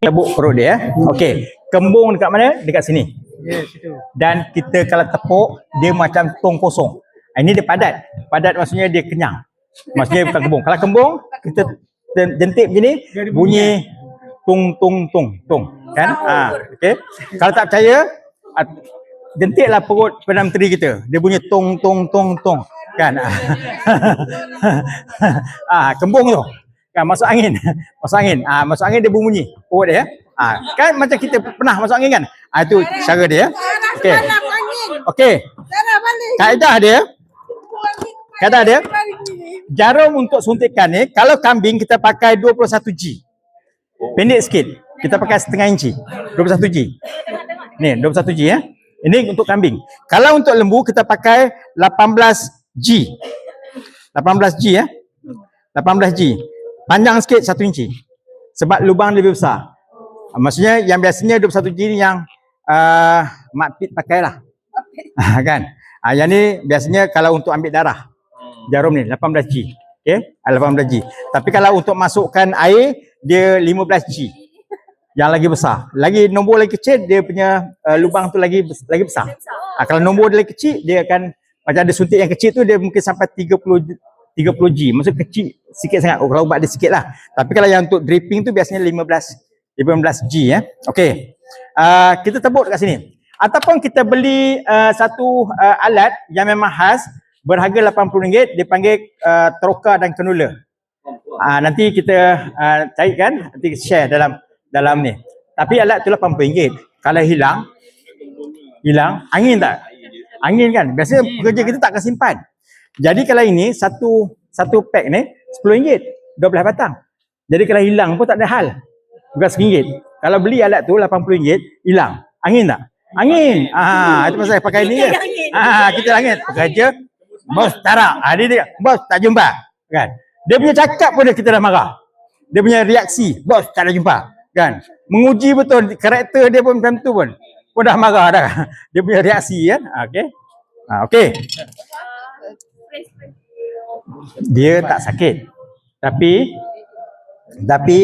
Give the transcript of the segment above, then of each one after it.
Tebuk perut dia. eh. Okey. Kembung dekat mana? Dekat sini. Ya, situ. Dan kita kalau tepuk, dia macam tong kosong. Ah, Ini dia padat. Padat maksudnya dia kenyang. Maksudnya bukan kembung. Kalau kembung, kita jentik macam ni, bunyi tung tung tung tung. Kan? Ah, okey. Kalau tak percaya, ah, jentiklah perut Perdana Menteri kita. Dia bunyi tung tung tung tung. Kan? ah, kembung tu. Kan masuk angin. masuk angin. Ah, masuk angin dia bunyi perut dia. Ah, kan macam kita pernah masuk angin kan? Ah, itu cara dia. Okey. Okey. Balik. Kaedah dia, kaedah dia, jarum untuk suntikan ni, kalau kambing kita pakai 21G. Pendek sikit. Kita pakai setengah inci. 21G. Ni, 21G ya. Ini untuk kambing. Kalau untuk lembu kita pakai 18G. 18G ya. 18G. Panjang sikit 1 inci. Sebab lubang lebih besar. Ah, Maksudnya yang biasanya 21G ni yang uh, Mak Pit pakai lah. Ah, kan? Ah, yang ni biasanya kalau untuk ambil darah. Jarum ni 18G. Okey? Ah, 18G. Tapi kalau untuk masukkan air dia 15G. Yang lagi besar. Lagi nombor lagi kecil dia punya uh, lubang tu lagi lagi besar. Ah, kalau nombor dia lagi kecil dia akan macam ada suntik yang kecil tu dia mungkin sampai 30 30G. Maksud kecil sikit sangat. Oh, kalau ubat dia sikit lah. Tapi kalau yang untuk dripping tu biasanya 15 15G ya. Okey. Uh, kita tebuk dekat sini. Ataupun kita beli uh, satu uh, alat yang memang khas berharga RM80 dia panggil uh, troka dan kenula. Uh, nanti kita uh, carikan nanti share dalam dalam ni. Tapi alat tu RM80. Kalau hilang hilang angin tak? Angin kan. Biasa pekerja kita tak akan simpan. Jadi kalau ini satu satu pack ni RM10, 12 batang. Jadi kalau hilang pun tak ada hal. Bukan RM1. Kalau beli alat tu RM80, hilang. Angin tak? Angin. Ah, itu pasal pakai ni. Ah, kita angin. Pekerja bos tarak. Ah, dia, dia bos tak jumpa. Kan? Dia punya cakap pun dia kita dah marah. Dia punya reaksi, bos tak ada jumpa. Kan? Menguji betul karakter dia pun macam tu pun. Pun dah marah dah. Dia punya reaksi kan. Ah, Okey. Ah, okey. Dia tak sakit. Tapi tapi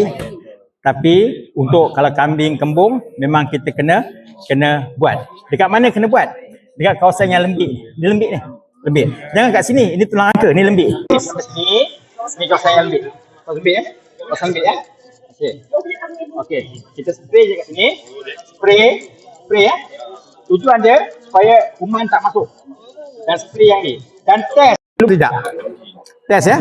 tapi untuk kalau kambing kembung memang kita kena kena buat. Dekat mana kena buat? Dekat kawasan yang lembik. Ni lembik ni. Lembik. Jangan kat sini. Ini tulang angka. Ni lembik. Sini. Sini kawasan yang lembik. Kawasan lembik ya. Kawasan lembik ya. Okey. Okey. Kita spray je kat sini. Spray. Spray ya. Tujuan dia supaya kuman tak masuk. Dan spray yang ni. Dan test. Tidak. Test ya.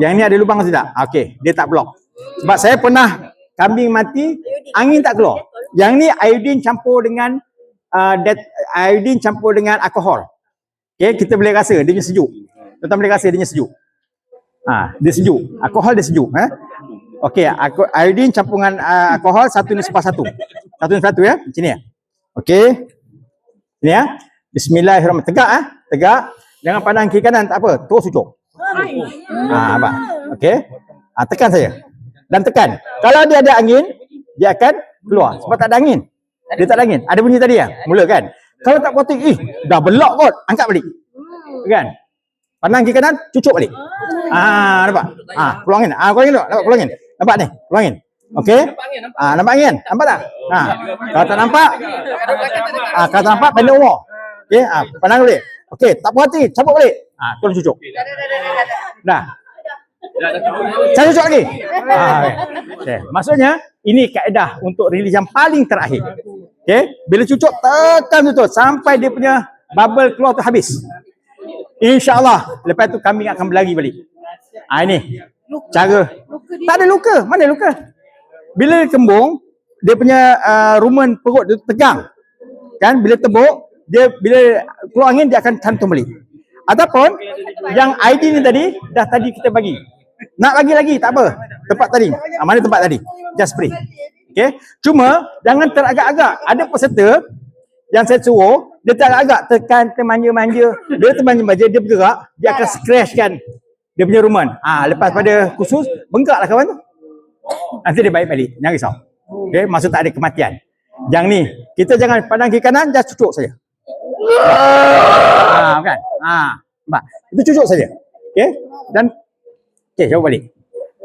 Yang ni ada lubang tidak? Okey, dia tak blok. Sebab saya pernah kambing mati, angin tak keluar. Yang ni iodine campur dengan uh, iodine campur dengan alkohol. Okey, kita boleh rasa dia sejuk. Tuan boleh rasa dia sejuk. Ha, dia sejuk. Alkohol dia sejuk, eh. Okey, ako- iodine campur dengan uh, alkohol satu ni sepah satu. Satu ni satu ya. Macam ni ya. Okey. Ni ya. Bismillahirrahmanirrahim. Tegak ah, tegak. Jangan pandang kiri kanan tak apa. Terus ucuk. Ah, apa? Okey. Ah, tekan saja. Dan tekan. Kalau dia ada angin, dia akan keluar. Sebab tak ada angin. Dia tak ada angin. Ada bunyi tadi ya? Mula kan? Kalau tak kuatik, eh, dah belak kot. Angkat balik. Kan? Pandang kiri kanan, cucuk balik. Ah, nampak? Ah, keluar angin. Ah, keluar angin dulu. Nampak keluar angin. Nampak ni, keluar angin. Okey? Ah, nampak angin? Nampak tak? Ah, kalau tak nampak, ah, kalau tak nampak, pendek umur. Okey, ah, pandang balik. Okey, tak puas hati, cabut balik. Ah, tolong cucuk. Dah. Saya cucuk lagi. Ah, okay. okay. Maksudnya ini kaedah untuk rilis yang paling terakhir. Okey, bila cucuk tekan betul sampai dia punya bubble keluar tu habis. InsyaAllah lepas tu kambing akan berlari balik. Ah ini cara. Tak ada luka. Mana luka? Bila dia kembung, dia punya uh, rumen perut dia tegang. Kan bila tebuk, dia bila keluar angin dia akan cantum balik. Ataupun yang ID ni tadi dah tadi kita bagi. Nak bagi lagi tak apa. Tempat tadi. Ah, mana tempat tadi? Just spray. Okay. Cuma jangan teragak-agak. Ada peserta yang saya suruh dia teragak-agak tekan termanja-manja. Dia termanja-manja dia bergerak, dia akan scratchkan dia punya rumen. Ah lepas pada khusus bengkaklah kawan tu. Nanti dia baik balik. Jangan risau. Okay, maksud tak ada kematian. Yang ni, kita jangan pandang kiri kanan, just cucuk saja. Ah, kan? Ah, nampak? Itu cucuk saja. Okay? Dan okay, jauh balik.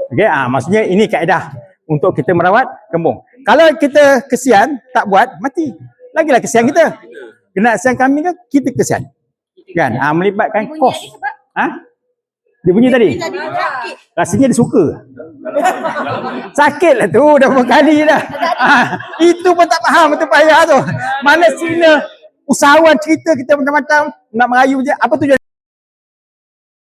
Okay, ah, maksudnya ini kaedah untuk kita merawat kembung. Kalau kita kesian tak buat mati. Lagilah kesian kita. Kena kesian kambing kan kita kesian. Kan? Ah melibatkan kos. Ha? Dia bunyi tadi. Rasanya dia suka. Sakit lah tu dah berapa kali dah. Ah, itu pun tak faham betul payah tu. Mana sila usahawan cerita kita macam-macam nak merayu je. Apa tujuan